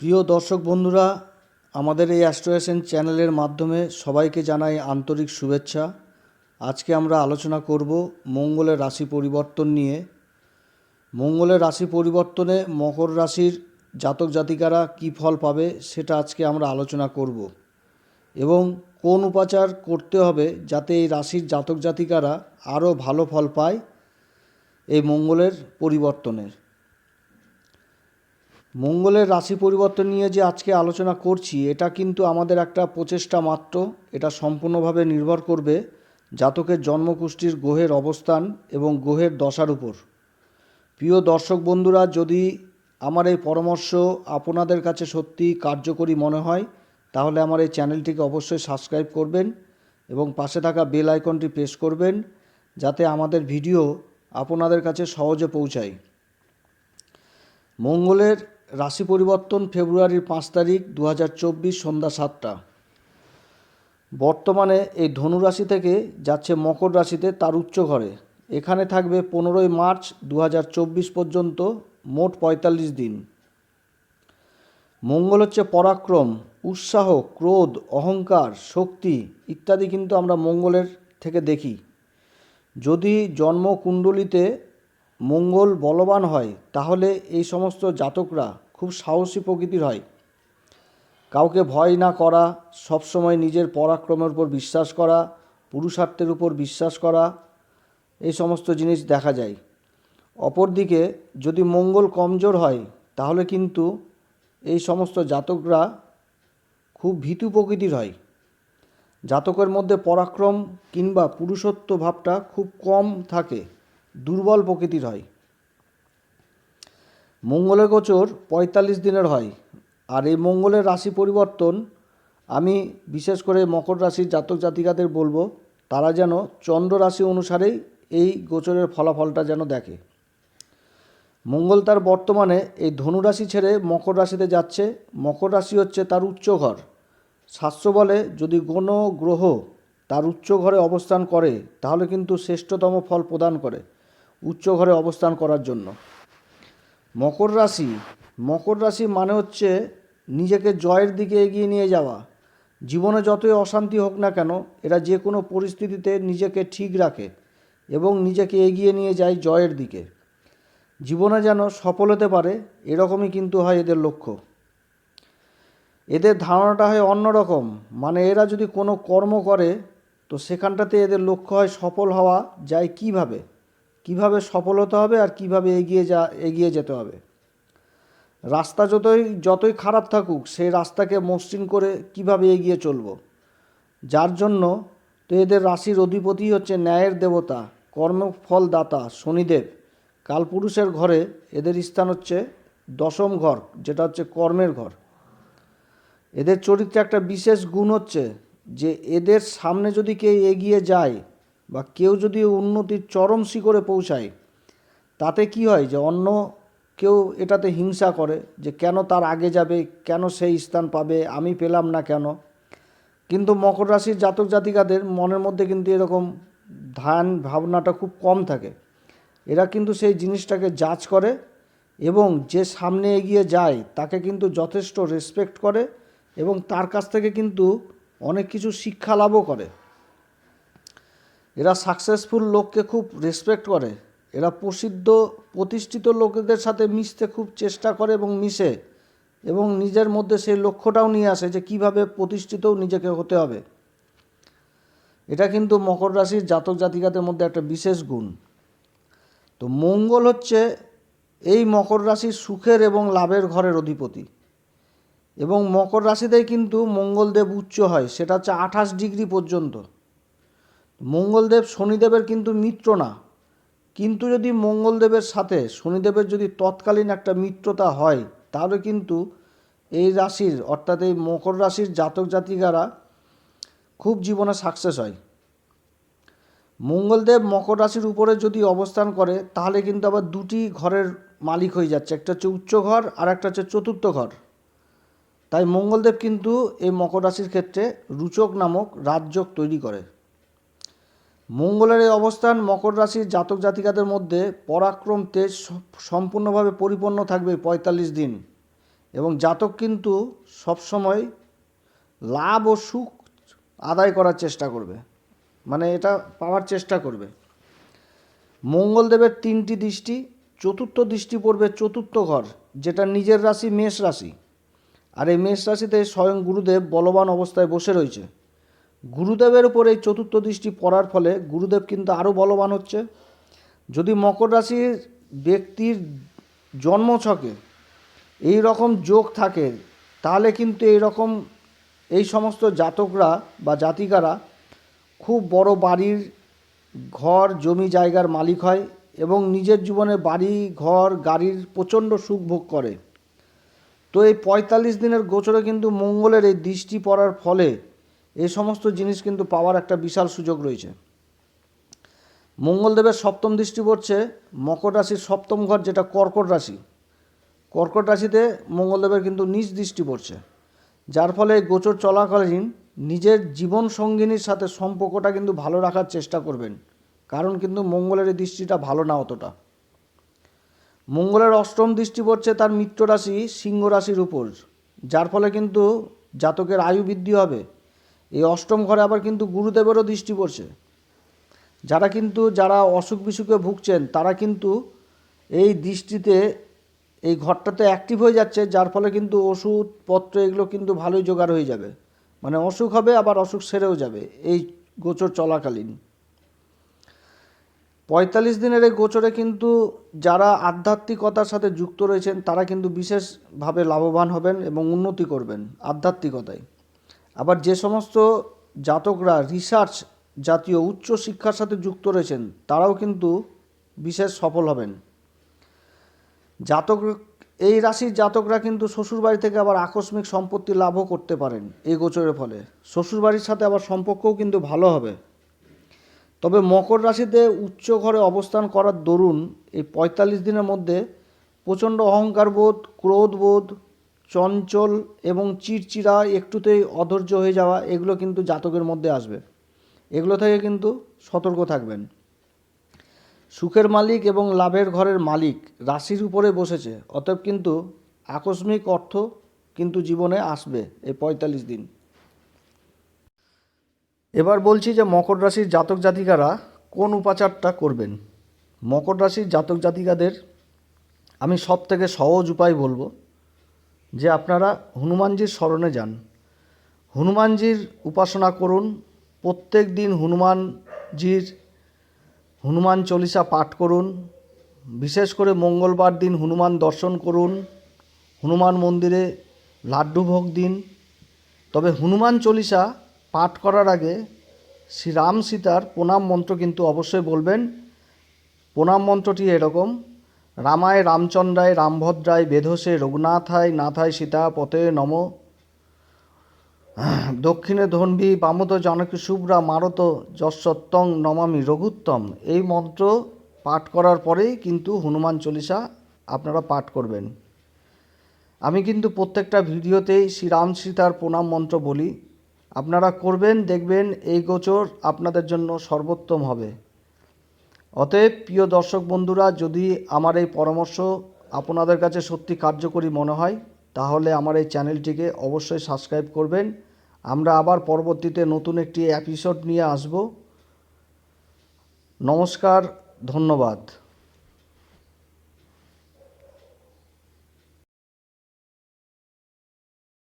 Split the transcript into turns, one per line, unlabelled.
প্রিয় দর্শক বন্ধুরা, আমাদের এই অ্যাস্ট্রোয়েশন চ্যানেলের মাধ্যমে সবাইকে জানাই আন্তরিক শুভেচ্ছা। আজকে আমরা আলোচনা করব মঙ্গলের রাশি পরিবর্তন নিয়ে। মঙ্গলের রাশি পরিবর্তনে মকর রাশির জাতক জাতিকারা কী ফল পাবে সেটা আজকে আমরা আলোচনা করব এবং কোন উপাচার করতে হবে যাতে এই রাশির জাতক জাতিকারা আরও ভালো ফল পায় এই মঙ্গলের পরিবর্তনের। মঙ্গলের রাশি পরিবর্তন নিয়ে যে আজকে আলোচনা করছি, এটা কিন্তু আমাদের একটা প্রচেষ্টা মাত্র। এটা সম্পূর্ণভাবে নির্ভর করবে জাতকের জন্মকুষ্ঠির গ্রহের অবস্থান এবং গ্রহের দশার উপর। প্রিয় দর্শক বন্ধুরা, যদি আমার এই পরামর্শ আপনাদের কাছে সত্যি কার্যকরী মনে হয়, তাহলে আমার এই চ্যানেলটিকে অবশ্যই সাবস্ক্রাইব করবেন এবং পাশে থাকা বেল আইকনটি প্রেস করবেন, যাতে আমাদের ভিডিও আপনাদের কাছে সহজে পৌঁছায়। মঙ্গলের রাশি পরিবর্তন ফেব্রুয়ারির পাঁচ তারিখ দু চব্বিশ সন্ধ্যা সাতটা। বর্তমানে এই ধনু রাশি থেকে যাচ্ছে মকর রাশিতে তার উচ্চ ঘরে। এখানে থাকবে পনেরোই মার্চ দু হাজার চব্বিশ পর্যন্ত মোট পঁয়তাল্লিশ দিন। মঙ্গল হচ্ছে পরাক্রম, উৎসাহ, ক্রোধ, অহংকার, শক্তি ইত্যাদি কিন্তু আমরা মঙ্গলের থেকে দেখি। যদি জন্মকুণ্ডলিতে মঙ্গল বলবান হয়, তাহলে এই সমস্ত জাতকরা খুব সাহসী প্রকৃতির হয়। কাউকে ভয় না করা, সবসময় নিজের পরাক্রমের উপর বিশ্বাস করা, পুরুষার্থের উপর বিশ্বাস করা, এই সমস্ত জিনিস দেখা যায়। অপরদিকে যদি মঙ্গল কমজোর হয়, তাহলে কিন্তু এই সমস্ত জাতকরা খুব ভীতু প্রকৃতির হয়। জাতকের মধ্যে পরাক্রম কিংবা পুরুষত্ব ভাবটা খুব কম থাকে। দুর্বল প্রকৃতির হয়। মঙ্গলের গোচর পঁয়তাল্লিশ দিনের হয়। আর এই মঙ্গলের রাশি পরিবর্তন আমি বিশেষ করে মকর রাশির জাতক জাতিকাদের বলব, তারা যেন চন্দ্র রাশি অনুসারেই এই গোচরের ফলাফলটা যেন দেখে। মঙ্গল তার বর্তমানে এই ধনুরাশি ছেড়ে মকর রাশিতে যাচ্ছে। মকর রাশি হচ্ছে তার উচ্চ ঘর। শাস্ত্র বলে, যদি কোনো গ্রহ তার উচ্চ ঘরে অবস্থান করে, তাহলে কিন্তু শ্রেষ্ঠতম ফল প্রদান করে। উচ্চ ঘরে অবস্থান করার জন্য। মকর রাশি মকর রাশি মানে হচ্ছে নিজেকে জয়ের দিকে এগিয়ে নিয়ে যাওয়া। জীবনে যতই অশান্তি হোক না কেন, এরা যে কোনো পরিস্থিতিতে নিজেকে ঠিক রাখে এবং নিজেকে এগিয়ে নিয়ে যায় জয়ের দিকে। জীবনে যেন সফল হতে পারে, এরকমই কিন্তু হয় এদের লক্ষ্য। এদের ধারণাটা হয় অন্যরকম। মানে এরা যদি কোনো কর্ম করে, তো সেখানটাতে এদের লক্ষ্য হয় সফল হওয়া, যায় কীভাবে? কীভাবে সফল হতে হবে আর কীভাবে এগিয়ে যা, এগিয়ে যেতে হবে। রাস্তা যতই যতই খারাপ থাকুক, সেই রাস্তাকে মসৃণ করে কীভাবে এগিয়ে চলবো। যার জন্য তো এদের রাশির অধিপতি হচ্ছে ন্যায়ের দেবতা কর্মফল দাতা শনিদেব। কালপুরুষের ঘরে এদের স্থান হচ্ছে দশম ঘর, যেটা হচ্ছে কর্মের ঘর। এদের চরিত্রে একটা বিশেষ গুণ হচ্ছে যে এদের সামনে যদি কেউ এগিয়ে যায় বা কেউ যদি উন্নতির চরম শিখরে পৌঁছায়, তাতে কি হয় যে অন্য কেউ এটাতে হিংসা করে যে কেন তার আগে যাবে, কেন সেই স্থান পাবে, আমি পেলাম না কেন? কিন্তু মকর রাশির জাতক জাতিকাদের মনের মধ্যে কিন্তু এরকম ধ্যান ভাবনাটা খুব কম থাকে। এরা কিন্তু সেই জিনিসটাকে জাজ করে এবং যে সামনে এগিয়ে যায় তাকে কিন্তু যথেষ্ট রেসপেক্ট করে এবং তার কাছ থেকে কিন্তু অনেক কিছু শিক্ষা লাভও করে। এরা সাকসেসফুল লোককে খুব রেসপেক্ট করে। এরা প্রসিদ্ধ, প্রতিষ্ঠিত লোকেদের সাথে মিশতে খুব চেষ্টা করে এবং মিশে। এবং নিজের মধ্যে সেই লক্ষ্যটাও নিয়ে আসে যে কীভাবে প্রতিষ্ঠিতও নিজেকে হতে হবে। এটা কিন্তু মকর রাশির জাতক জাতিকাদের মধ্যে একটা বিশেষ গুণ। তো মঙ্গল হচ্ছে এই মকর রাশির সুখের এবং লাভের ঘরের অধিপতি। এবং মকর রাশিতেই কিন্তু মঙ্গলদেব উচ্চ হয়, সেটা হচ্ছে আঠাশ ডিগ্রি পর্যন্ত। মঙ্গলদেব শনিদেবের কিন্তু মিত্র না। কিন্তু যদি মঙ্গলদেবের সাথে শনিদেবের যদি তৎকালীন একটা মিত্রতা হয়, তাহলে কিন্তু এই রাশির, অর্থাৎ এই মকর রাশির জাতক জাতিকারা খুব জীবনে সাকসেস হয়। মঙ্গলদেব মকর রাশির উপরে যদি অবস্থান করে, তাহলে কিন্তু আবার দুটি ঘরের মালিক হয়ে যাচ্ছে, একটা হচ্ছে উচ্চ ঘর আর একটা হচ্ছে চতুর্থ ঘর। তাই মঙ্গলদেব কিন্তু এই মকর রাশির ক্ষেত্রে রুচক নামক রাজযোগ তৈরি করে। মঙ্গলের এই অবস্থান মকর রাশির জাতক জাতিকাদের মধ্যে পরাক্রম তেজ সম্পূর্ণভাবে পরিপূর্ণ থাকবে পঁয়তাল্লিশ দিন। এবং জাতক কিন্তু সবসময় লাভ ও সুখ আদায় করার চেষ্টা করবে। মানে এটা পাওয়ার চেষ্টা করবে। মঙ্গলদেবের তিনটি দৃষ্টি, চতুর্থ দৃষ্টি পড়বে চতুর্থ ঘর, যেটা নিজের রাশি, মেষ রাশি। আর এই মেষ রাশিতে স্বয়ং গুরুদেব বলবান অবস্থায় বসে রয়েছে। গুরুদেবের উপর এই চতুর্থ দৃষ্টি পড়ার ফলে গুরুদেব কিন্তু আরও বলবান হচ্ছে। যদি মকর রাশির ব্যক্তির জন্মছকে এই রকম যোগ থাকে, তাহলে কিন্তু এই রকম এই সমস্ত জাতকরা বা জাতিকারা খুব বড় বাড়ির ঘর, জমি জায়গার মালিক হয় এবং নিজের জীবনে বাড়ি, ঘর, গাড়ির প্রচণ্ড সুখ ভোগ করে। তো এই পঁয়তাল্লিশ দিনের গোচরে কিন্তু মঙ্গলের এই দৃষ্টি পড়ার ফলে এই সমস্ত জিনিস কিন্তু পাওয়ার একটা বিশাল সুযোগ রয়েছে। মঙ্গলদেবের সপ্তম দৃষ্টি পড়ছে মকর রাশির সপ্তম ঘর, যেটা কর্কট রাশি। কর্কট রাশিতে মঙ্গলদেবের কিন্তু নিজ দৃষ্টি পড়ছে। যার ফলে গোচর চলাকালীন নিজের জীবন সঙ্গিনীর সাথে সম্পর্কটা কিন্তু ভালো রাখার চেষ্টা করবেন। কারণ কিন্তু মঙ্গলের দৃষ্টিটা ভালো না অতটা। মঙ্গলের অষ্টম দৃষ্টি পড়ছে তার মিত্র রাশি, সিংহ রাশির উপর। যার ফলে কিন্তু জাতকের আয়ু বৃদ্ধি হবে। এই অষ্টম ঘরে আবার কিন্তু গুরুদেবেরও দৃষ্টি পড়ছে। যারা কিন্তু, যারা অসুখ বিসুখে ভুগছেন, তারা কিন্তু এই দৃষ্টিতে এই ঘরটাতে অ্যাক্টিভ হয়ে যাচ্ছে, যার ফলে কিন্তু ওষুধপত্র এগুলো কিন্তু ভালোই জোগাড় হয়ে যাবে। মানে অসুখ হবে, আবার অসুখ সেরেও যাবে, এই গোচর চলাকালীন। পঁয়তাল্লিশ দিনের এই গোচরে কিন্তু যারা আধ্যাত্মিকতার সাথে যুক্ত রয়েছেন, তারা কিন্তু বিশেষভাবে লাভবান হবেন এবং উন্নতি করবেন আধ্যাত্মিকতায়। আবার যে সমস্ত জাতকরা রিসার্চ জাতীয় উচ্চ শিক্ষার সাথে যুক্ত রয়েছেন, তারাও কিন্তু বিশেষ সফল হবেন। জাতক, এই রাশির জাতকরা কিন্তু শ্বশুরবাড়ি থেকে আবার আকস্মিক সম্পত্তি লাভও করতে পারেন এই গোচরের ফলে। শ্বশুরবাড়ির সাথে আবার সম্পর্কও কিন্তু ভালো হবে। তবে মকর রাশিতে উচ্চ ঘরে অবস্থান করার দরুন এই পঁয়তাল্লিশ দিনের মধ্যে প্রচণ্ড অহংকারবোধ, ক্রোধবোধ চঞ্চল এবং চিড়চিড়া একটুতেই অধৈর্য হয়ে যাওয়া, এগুলো কিন্তু জাতকের মধ্যে আসবে। এগুলো থেকে কিন্তু সতর্ক থাকবেন। সুখের মালিক এবং লাভের ঘরের মালিক রাশির উপরে বসেছে, অতএব কিন্তু আকস্মিক অর্থ কিন্তু জীবনে আসবে এই পঁয়তাল্লিশ দিন। এবার বলছি যে মকর রাশির জাতক জাতিকারা কোন উপাচারটা করবেন? মকর রাশির জাতক জাতিকাদের আমি সব থেকে সহজ উপায় বলব যে আপনারা হনুমানজির স্মরণে যান। হনুমানজির উপাসনা করুন। প্রত্যেক দিন হনুমানজির হনুমান চল্লিশা পাঠ করুন। বিশেষ করে মঙ্গলবার দিন হনুমান দর্শন করুন। হনুমান মন্দিরে লাড্ডু ভোগ দিন। তবে হনুমান চল্লিশা পাঠ করার আগে শ্রী রাম সীতার প্রণাম মন্ত্র কিন্তু অবশ্যই বলবেন। প্রণাম মন্ত্রটি এরকম রামায় রামচন্দ্রায়, রামভদ্রায়, বেধসে রঘুনাথায়, নাথায় সীতা পথে নম। দক্ষিণে ধন্বী বামত জানকী, শুভ্রা, মারত যশত্তং নমামি, রঘুত্তম। এই মন্ত্র পাঠ করার পরেই কিন্তু হনুমান চল্লিশা আপনারা পাঠ করবেন। আমি কিন্তু প্রত্যেকটা ভিডিওতেই শ্রীরাম সীতার প্রণাম মন্ত্র বলি। আপনারা করবেন, দেখবেন, এই গোচর আপনাদের জন্য সর্বোত্তম হবে। অতএব, প্রিয় দর্শক বন্ধুরা, যদি আমার এই পরামর্শ আপনাদের কাছে সত্যি কার্যকরী মনে হয়, তাহলে আমার এই চ্যানেলটিকে অবশ্যই সাবস্ক্রাইব করবেন। আমরা আবার পরবর্তীতে নতুন একটি এপিসোড নিয়ে আসব। নমস্কার, ধন্যবাদ।